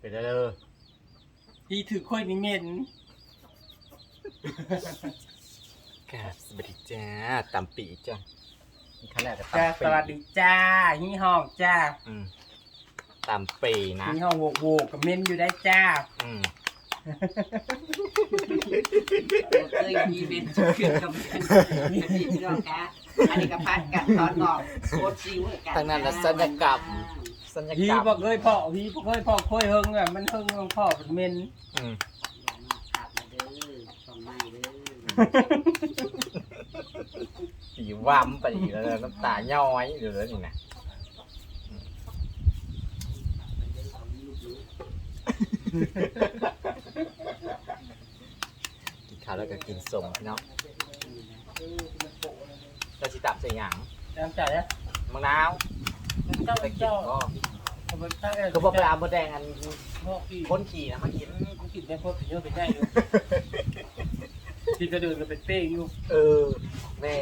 เป็นได้เลยพี่ถือค่อยนี่เหม็นครับสวัสดีจ้าตำปีจ้าขนาดกับจ้าตำสปีวัสดีจ้าฮี่ห้องจ้าอืมตำปีนะฮี่ห้องโวกโวกกับเหม็นอยู่ได้จ้าอืมเคยมีเป็นขึ้นกับเป็นพี่น้องคะอันนี้ก็พัดกันตอนนอกโคตรซิวกันทางนั้นนะสัญญกรรม สัญญพี่กรรมบอกเลยพ่อพี่บอกเลยพ่อค่อยเฮงอะมันเฮงของพ่อเป็นเหม็นอืมขับมาเด้อส่งไม่เด้อสีว่ำไปอีกแล้วน้ำตาย้อยอยู่แล้วนี่นะกินข้าวแล้วก็กินสมพี่น้องเราสิตับใส่หยังน้ำใจนะมะนาว เจ้าไปกินก็เขาบอกไปเอามดแดงอันพ้นขี่นะมากินกูกินได้พวกเป็นเยอะเป็นได้อยู่ที่กระเดินก็เป็นเป้งอยู่เออแม่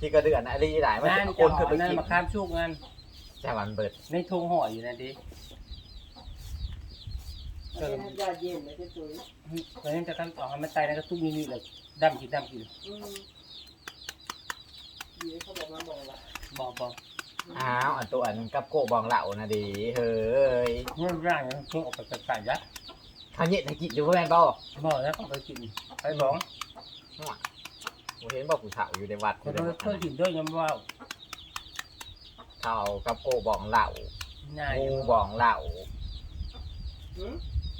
ที่กระเดือนนะอะไรหลายมันนั่นคจะนขึ้อนไปกินมาข้ามชุกงานแต่วันเบิดในทงห่ออยู่นะดิเออยอดเยี่ยมเลยจุ้ยเพราะฉะนั้นจะขั้นต่อให้มันตายในกระตุ้งนี่เลยดำกินดำกินอืมเขาบอกมาบอกละบอกบอก อ้าวอันตัวอันกับโกบองเหล่านะดีเฮ้ยเมื่อร่างเนี่ยเพิ่งออกไปจากสายยัดข้าวเย็นให้กินอยู่แม่นบ่บอกแล้วก็ไปกินไปบอกผมเห็นบอกผู้สาวอยู่ในวัดคนเราเคยกินด้วยยังว่าเขาเอากับโกบองเหล่าง่ายงูบองเหล่าอืม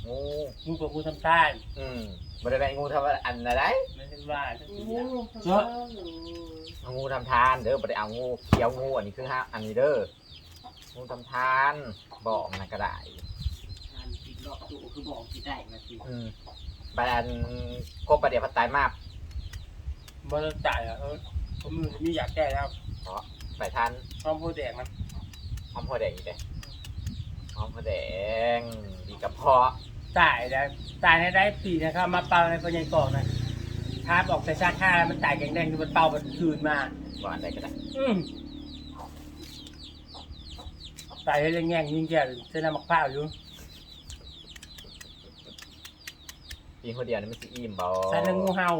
งูมึงกับกูทำใต้อืม บริเวณงูทำอันอะไรไม่ได้ว่าจะกินงูเนี่ยเอางูทำทานเด้อบริเอางูเขียวงูอันนี้คือฮะอันนี้เด้องูทำทานบอกนะก็ได้ทานกินดอกตู่คือบอกที่ได้มาสิอืมบัดอันกบประเดี๋ยวพัดตายมากบ่ได้จ่ายอะเออผมมีอยากแก้แล้วไปทันพร้อมผู้แดงมันหอมหัวแดงอีกเลยหอมหัวแดงดีกับเพาะ จ่ายได้จ่ายให้ได้ปีนะครับ มาเป่าในปัญญากอกนะถ้าออกแต่ชาติท่ามันจ่ายแดงๆมันเป่ามันคืนมาก่อนได้ก็ได้อืมจ่ายให้เรื่องแง่งยิงแก่เส้นน้ำมะพร้าวอยู่ปีคนเดียวนี่มันสิอิ่มบ่ใส่เรื่องงูเห่า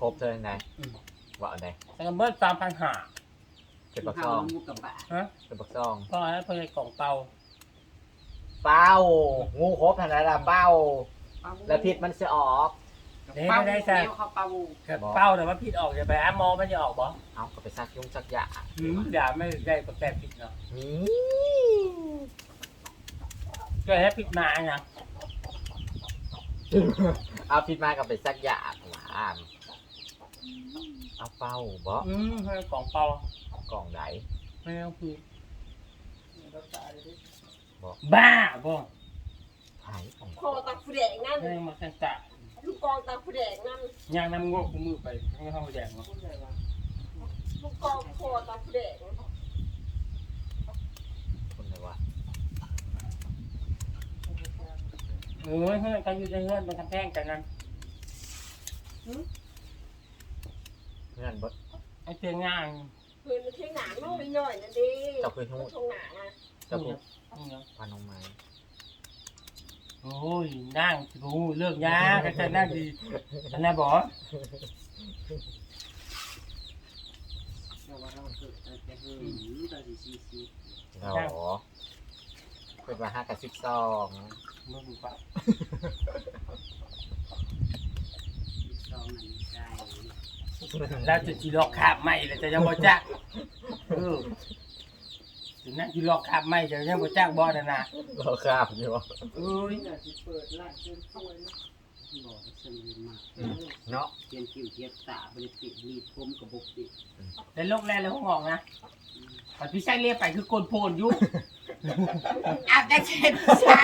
ครบเลยไหนอืมว่าอันใดใส่กันเบิดสามพันห้าเป็นปักซข้าอวงมุกกับบะฮะเป็นปักซองก็ให้เพื่อนกล่องเป่า เป้างูครบทันแล้วล่ะเป้าแล้วพิษมันจะออกเดี๋ยวไม่ได้ใส่เขาเป่ากับเป้าแต่ว่าพิษออกจะไปหาหมอมันจะออกบ่เอาก็ไปซักยุ่งซักยาหืมอย่าไม่ได้ประแกพิษเนาะนี่ก็ให้พิษมาไงเอาพิษมากับไปซักยาหวานเอาเป้าบ่อืมให้กล่องเป่ากล่องไหนไม่ต้องพิษ บ่บ้าบ่หายของคอตาผู้แดงนั่นให้มากันตะลูกกองตาผู้แดงนั่นย่างน้ำงอกกูมือไปทั้งห้องแดงเนาะลูกกองคอตาผู้แดงคนไหนวะเออเฮ้ยกันอยู่ในเฮือนมันกำแพงกันนั้นเพื่อนบ่ไอ้เพียงง่าย เพื่อนเที่ยงหนาน้องหน่อยนั่นดีเจ้าคือหูทงหนานะเจ้าคือนี่เนาะพานองไม้โอ้ยนั่งสิบูเลิกยาก็จะนั่งดีฉันน่ะบอกเราว่าเราเกิดแต่เฮือตอนสี่สี่สี่เหรอเป็นมาห้ากับสิบสองมึงปะซองมันใช่ แล้วจะจีหลอกขาบใหม่แล้วจะยังบ่จักเออถึงนั่งจีหลอกขาบใหม่จะยังบ่จักบ่น่ะนะเราข้ามอยู่เอ้ยนี่เราจะเปิดร้านเสริมสวยนะบอกว่าสนิทมากเนาะเทียนคิวเทียนตาบริปิดมีผมกับบกปิดแล้วโลกแรกแล้วห้องออกนะปัดพี่ใช้เรียกไปคือโกนโพนอยู่เอาแต่เส้นสา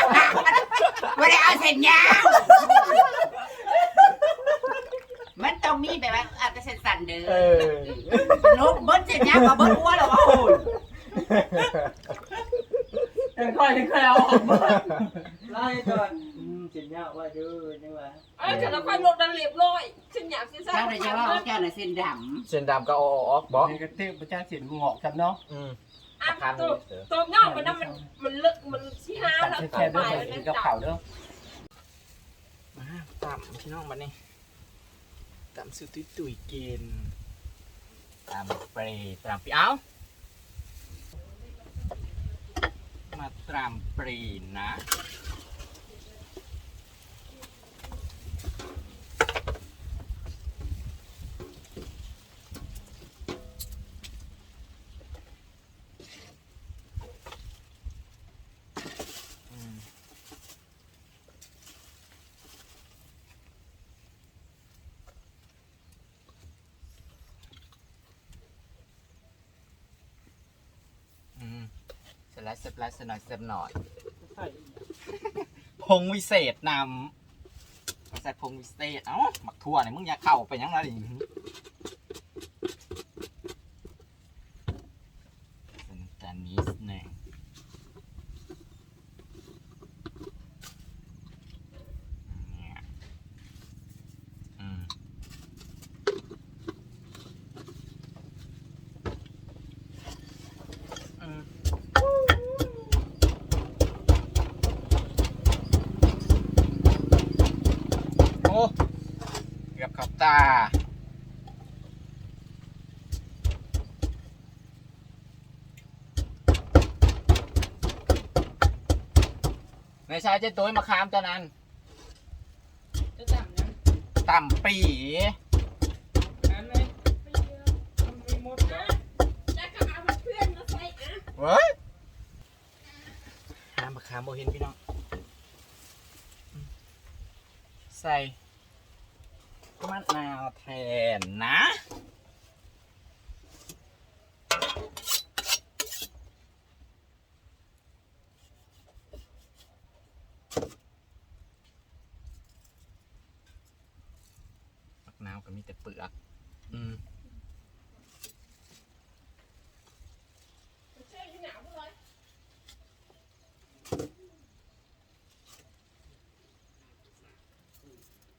ไม่ได้เอาเส้นยาว มันต้องมีแบบว่าเอาแต่เส้นสั้นเด้เอออลบเบิ้ลเส้นยาวมาเบิ้ลหัวหรอวะโอ้ยแต่ค่อยค่อยเอาออกมาไล่ก่อนอืมเจ็ดยากว่าเด้อจังหวะเอ้ยแต่ละคนลงดันเรียบร้อยฉันอยากสิซ่าเจ้าไหนจะว่าเจ้าไหนเส้นดเส้นดำก็เอาออกบอกนี่ก็เทพพระเจ้าเสียนงอกครับเนาะอืมอะราคาตัวไม่เสือตัวนอกมันนั่นมันมันเลิกมันชี้ห้าวแค่เด้อกินกับข้าวเด้อมาต่ำพี่น้องมานี่ ต่ำสุดตุยตุยกินตามเปรย์ตามปีเอามาตามเปรย์นะ แล้วเสร็จแล้วเสร็จหน่อยเสร็จหน่อย ใส่พงวิเศษนำมาใส่พงวิเศษ เอ้าหมักทั่วเนี่ยมึงอย่าเข้าไปยังไงดิเป็นแต่นิดหนึ่งเนี่ยอืมอืม โอ้เกือบขับตา ไม่ใช่เจ๊ตุ้ยมาคามเจ้านั้นจะจับนะต่ำปีอันนี้มันไม่หมดเหรอจะกลับมาเพื่อนมาใส่อะเว้ยหามาคามโบเห็นพี่น้อง ใส่ มะนาวแทนนะ มะนาวก็มีแต่เปลือก อืมเชื่อที่หนาวเลย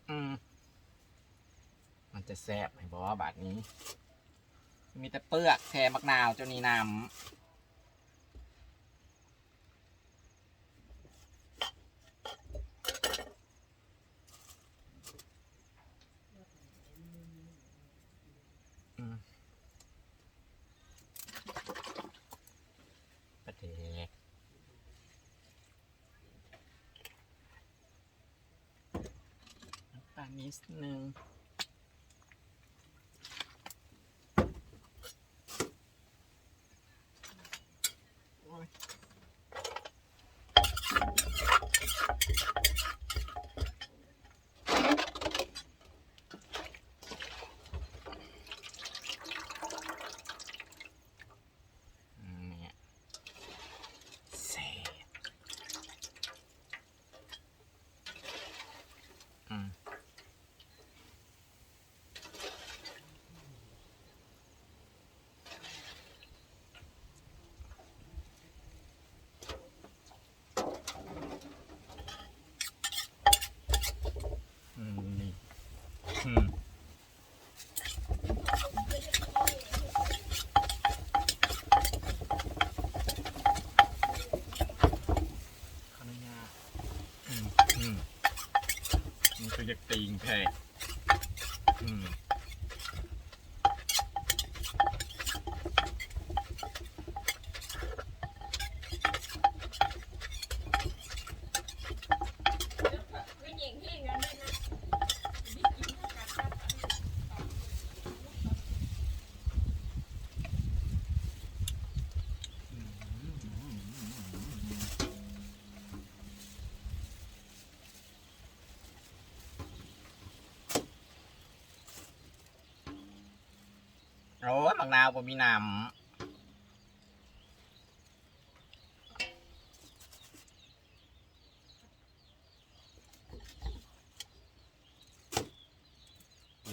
อืม มัน จะแซ่บไหมบอกว่าบาทนี้ มีแต่เปลือกแทมักนาวเจ้านี้นำประเดกน้ำตานิดนึง ผักนาวบ่มีน้ำ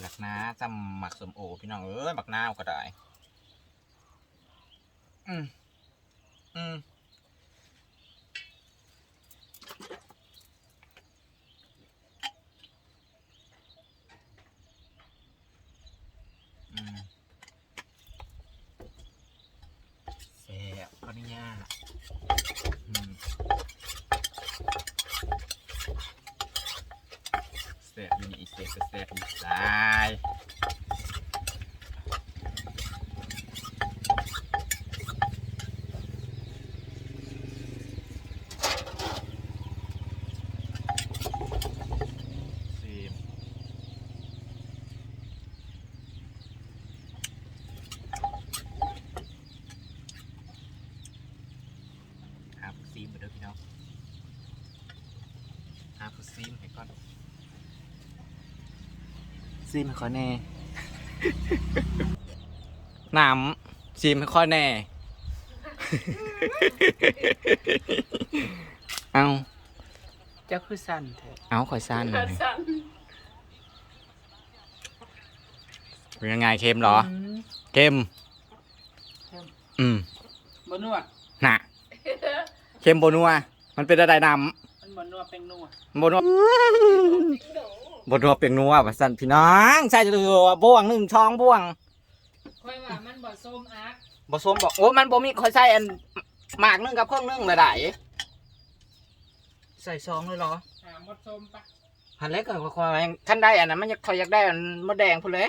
หลักนะจำหมักสมโอพี่น้องเอ้ยหมักนาวก็ได้ อืม อืม อืมแซ่บขออนุญาตอืมาผู้ซีมไปเด้อพี่น้องหาผู้ซีมให้ก่อน ซีมให้ขอแน่น้ำซีมให้ขอแน่ เอาเจ้าคือสั่นแท้เอาขอยสั้นหน่อยสั่นเป็นยังไงเค็มเหรอเค็มอืมบ่นัวน่ะเค็มโบนัวมันเป็นอะไรนมันบ่นัวเป็นนัวำโบนัว โบนัวเปียงนัวว่าสั่นพี่น้องใส่ตัวบ่วงหนึ่งช่องบ่วงค่อยว่ามันบ่ส้มอักบ่สมบอกโอ้มันบ่มีคอยใส่อันหมากหนึงกับเครื่องหนึงเลยได้ใส่ซองเลยเหรอหาหมดส้มปะหันเล็กก็คอยท่านได้อันนั้นมันอยากคอยอยากได้อันมะแดงพุ่นเลย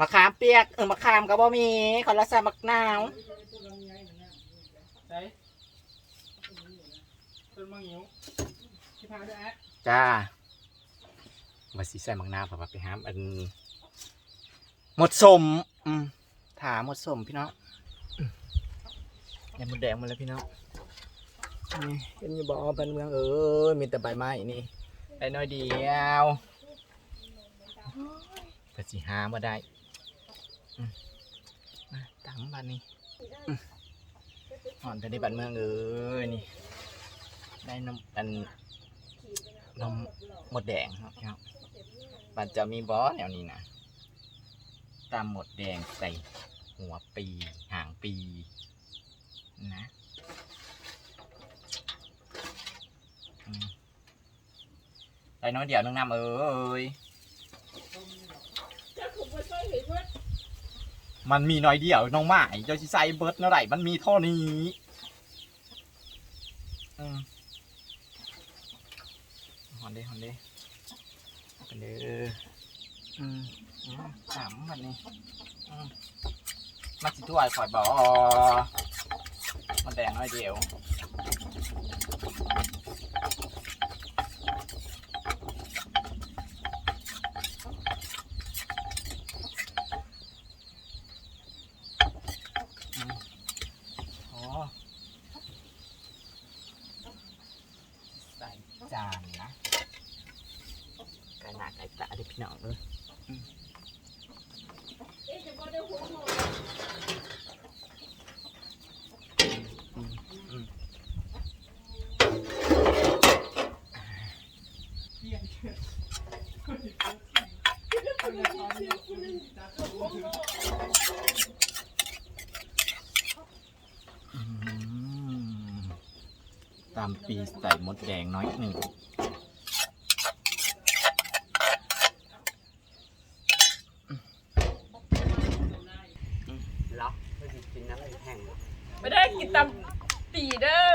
มะขามเปียกเออมะขามก็บ่มีขอละใส่มะนาวใช่ต้นมะงิ้วที่พาด้วยแอดจ้า ว่าสิใส่มะนาวเพราะว่าไปหามอันหมดสมอืมถาหมดสมพี่น้องอืมอย่าหมดแดงหมดแล้วพี่น้องนี่เห็นอยู่บ่บ้านเมืองเออมีแต่ใบไม้นี่ได้น้อยเดียวเพื่อสิหามาได้อืมมาตามบ้านนี้อืมอ่อนแต่ในบ้านเมืองเออนี่ได้นมอันนมหมดแดงครับ พี่น้องบ้านจะมีบอสแนวนี้นะตามหมดแดงใส่หัวปีหางปีนะอืมได้น้อยเดียวนึงน้ำเอ้ยเจ้าขอมันมีน้อยเดียวน้องหมายเจ้าชิใส่เบิร์ดเท่าไหร่มันมีเท่านี้อืมฮอนเด้ฮอนเด้กันเด้ออืมอืมสามวันนี้อืมมาสิ ถ้วยข่อยบอมันแดงน้อยเดียว อ๋อใส่จานนะไก่หนาไก่ตาเด็พี่น้องเลย เอ๊ะจะบ่ได้หัวหมอ อืม ตามปีใส่มดแดงน้อยหนึ่งเหรอเพิ่นสิกินน้ำแห้งไม่ได้กินตำปีเด้อ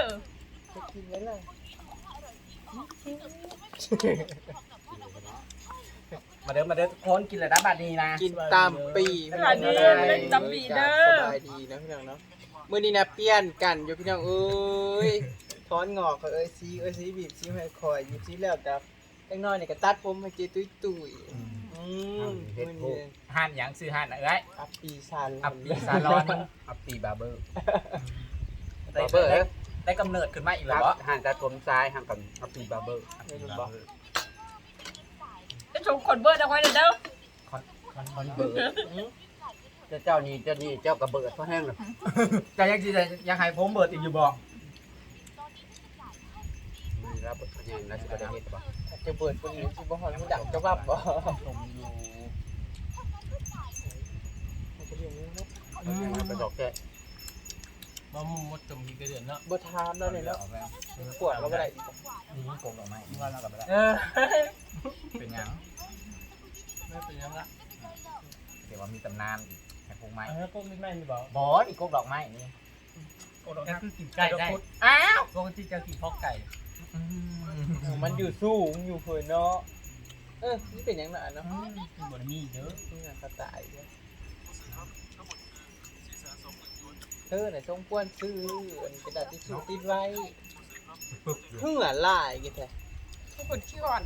มาเด้อมาเด้อทุกคนกินเลยนะบัดนี้นะกินตามปีสวัสดีไม่ได้ตำปีเด้อสบายดีนะพี่น้องเนาะมื้อนี้นะเปลี่ยนกันอยู่พี่น้องเอ้ย ถอนงอกเขาเอ้ยซีเอ้ยซีบีบซีให้คอยหยิบซีแล้วกับเล็กน้อยนี่ก็ตัดผมให้เจตุ้ยตุ้ยๆอืมมื้อนี้ห่านหยังซื้อห่านเอ้ยอัปปีซาลอัปปีซาลอนอัปปีบาร์เบอร์บาร์เบอร์ได้ได้กำเนิดขึ้นมาอีกคแล้รัวบเหรอห่างจากผมซ้ายห่างกับอัปปีบาร์เบอร์ไม่รู้บอกจะชมคนเบิร์ดเอาไว้เด้อคอนเบิร์ดเจ้าเจ้านี่เจ้านี่เจ้ากระเบิดเพราะแห้งเลยจะยังจะยังให้ผมเบิดอีกอยู่บ่มัน รับเพราะแห้งแล้วสิบ่ได้เฮ็ดบ่จะเปิดคนอื่นสิบ่ฮอนผู้ดังจะวับบ่ผมอยู่ไปดอกแค่บ่มุมมดตุ่มที่กระเดือนเนาะบ่ถามแล้วนี่เนาะปวดก็บ่ได้อีกนี่โกงดอกไม้ว่าเรากับอะไรเออเป็นหยังไม่เป็นยังละเดี๋ยวว่ามีตำนานอีกแค่พงไม้เออพวกนี้แม่นบ่บอสอีกโกงดอกไม้นี่ก็คือกินไก่ได้ อ้าวปกติจะกินพอกไก่ มันอยู่สูงอยู่เพิ่นเนาะ เออนี่เป็นหยังน่ะเนาะอืมเป็นบ่ได้มีเด้อนี่น่ะกระต่ายเนี่ยเธอน่ะจงป้วนซื้ออันกระดาษทิชชู่ติดไว้เพิ่งหลานลายกี่แท้ทุกคนขี้อ่อน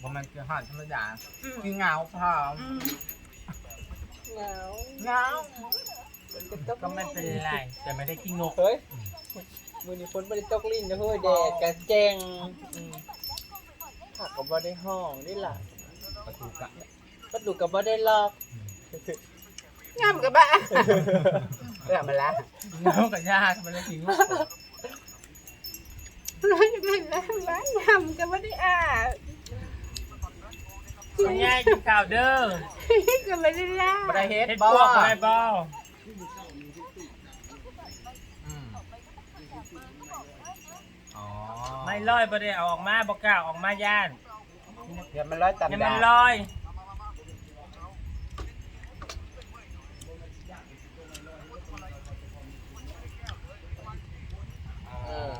ว่ามันคือห่านธรรมดาคือเงาพอเหงาเงาเอจะตกก็ไม่เป็นไรแต่ไม่ได้กินนกเฮ้ย มือนี้ฝนบ่ได้ตกลิ้นนะเฮ้ยแดดกะแจงอืมผักก็บ่ได้ห้องนี่ล่ะประตูกะประตูก็บ่ได้ล็อกงามกับบ้าเรื่องมาละน้ำกับยามันเลยกินนกร้านกันแล้วร้านงามกับไม่ได้อ่าส่วนใหญ่กินข้าวเด้อก็ไม่ได้ล่าบ่ได้เฮ็ดเฮ็ดบ่พวกอะไรบ่ อืมอ๋อ ไม่ลอยบ่ได้เอาออกมาบ่กล้าเอาออกมาย่านเดี๋ยวมันร้อยตามให้ดามันลอย เออ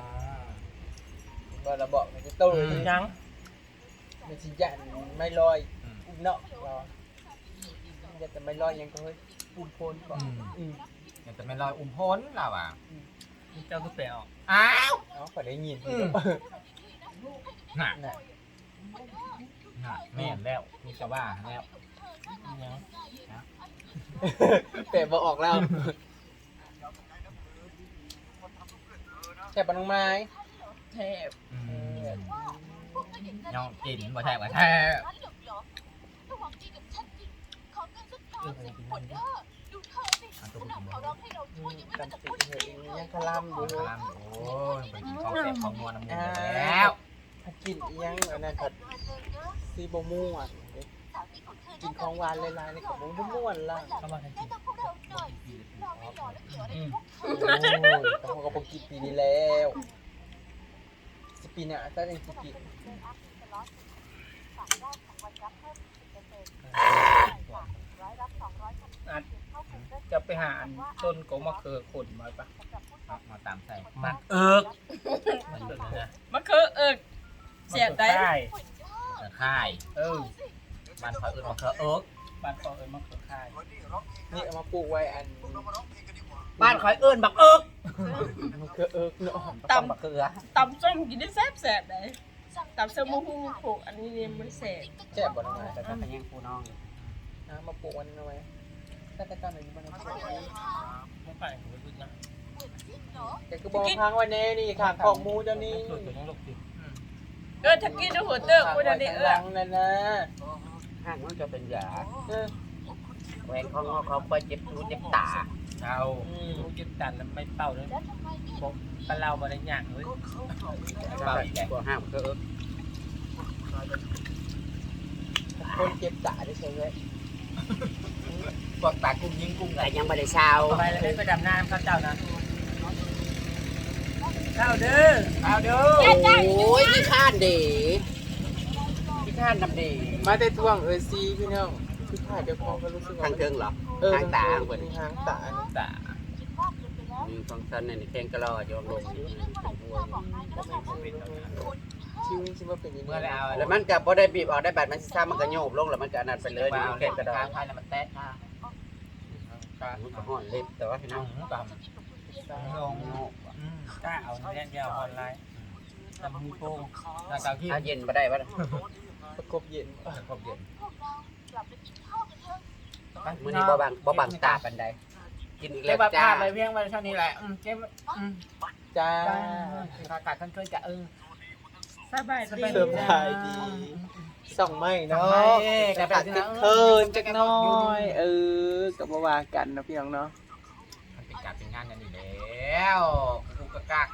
บ่ละบอกมันจะโตเลยยังมันสิยันไม่ลอยอุ้มเนาะรออย่าแต่ไม่ลอยยังก็เฮ้ยอุ้มโพนก่อนอืมเดี๋ยวจะไม่ลอยอุ้มพ้นเราอะ เจ้าก็ไปออก อ้าว เอาขอได้ยินน่ะน่ะน่ะแม่นแล้วมีจะว่าแล้วยังแปะบ่ออกแล้วแค่ปะน้องไม้เทพอืมย่องกินบ่แทบบ่แทบ เออ ไปกินมันดิอันตัวคุณบ่อืมจำติเฮ้ยยังคลำอยู่โอ้เลยยโอ้ยไปกินข้าวเสียบข้านัวน้ำมันแล้วถ้ากินอีหยังอันนั้นผัดซีบม่วนกินของหวานหลายๆนี่ก็บ่ม่วนล่ะเข้ามาให้กินอืมโอ้ยแต่เขาก็บ่กินปีนี้แล้วสปีหน้าถ้าจังสิกินอัด จะไปหาอันต้นกงมะเขือขนมาปะเอามาตามใส่มันเอิกมันเอิกนะมันคือเอิกเสียบได้มะขือข่ายตะข่ายเออบ้านเขาเอิ้นว่าเครือเอิกบ้านเขาเอิกมะเขือข่ายนี่เอามาปลูกไว้อันบ้านคอยเอิ้นบักเอิกมันคือเอิกเนาะตำบักเกลือตำส้มกินได้แซ่บแซ่บๆเลยตำเส้นมะฮุ่งโขกอันนี้เนี่ยมันแซ่บแซ่บบ่น้องไม้แต่ถ้าเป็นยังผู้น้องนะมาปลูกวันเอาไว้ แต่ก่อนนี่บ่ได้ปลูกไม่ไปหัวพึ่งนะแต่คือบ่พังไว้แน่นี่ข้างของมูเจ้านี่ส่วนตัวน้องลูกติดเออถ้ากินด้วหัวเติกกูจะได้เออนั่นนะห้างมันจะเป็นยาเออแหวนของเขาเขาไปเจ็บหูเจ็บตาเอาอืมลูกกินตันแล้วไม่เป่าเลยบอกปลาเราบริญญางเลยเปล่าอีกแกห้างก็เอิกคนเจ็บตาได้ใช่ไหม พวกตากุ้งยิงกุ้งแต่ยังไม่ได้เช้าไปแล้วให้ไปดำน้ำข้าเจ้านะข้าวเด้อเอาเด้อโอ้ยที่ข้านเด๋ที่ข้านดำเด๋มาแต่ท่วงเออซีพี่น้องคือถ่ายเดี๋ยวพอก็รู้สึกทางเทิงเหรอเออทางตาเนทางตาตามีฟังก์ชันในแข้งกระรอยองลงชิวชิวว่าเป็นยังไงเมื่อไรเอาแล้วมันกับบ่ได้บีบออกได้บาดมันซ่ามันก็โยบลงแล้วมันก็อันนั้นไปเลยมานี่เอาแข้เล็งบกระดอทายงไทยแล้วมันแตะ ตาตามันก็ห่อนเล็บแต่ว่าพี่น้น้อองงกำลงอืมกล้าเอาแน่ยาวออนไลน์ทำมือโป้งแล้วก็ที่ถ้าเย็นบ่ได้บ่ประกบเย็นครบเย็นมื้อนี้บ่บังบ่บังตาปานใดกินอีกเล็แล้บวแบบจ้าพลาดไปเพียงวันเท่านี้แหละอืมเจ๊อืมจ้าจ้าอากาศท่านช่วยจะเออสบายดีเสริมทายดี ส่องไม่เนาะส่องไม้กระดาษติดเคินจักหน้อย เออกับว่ากันนะพี่น้องเนาะ มันเป็นการเป็นงานกันอยู่แล้วกูกะกัก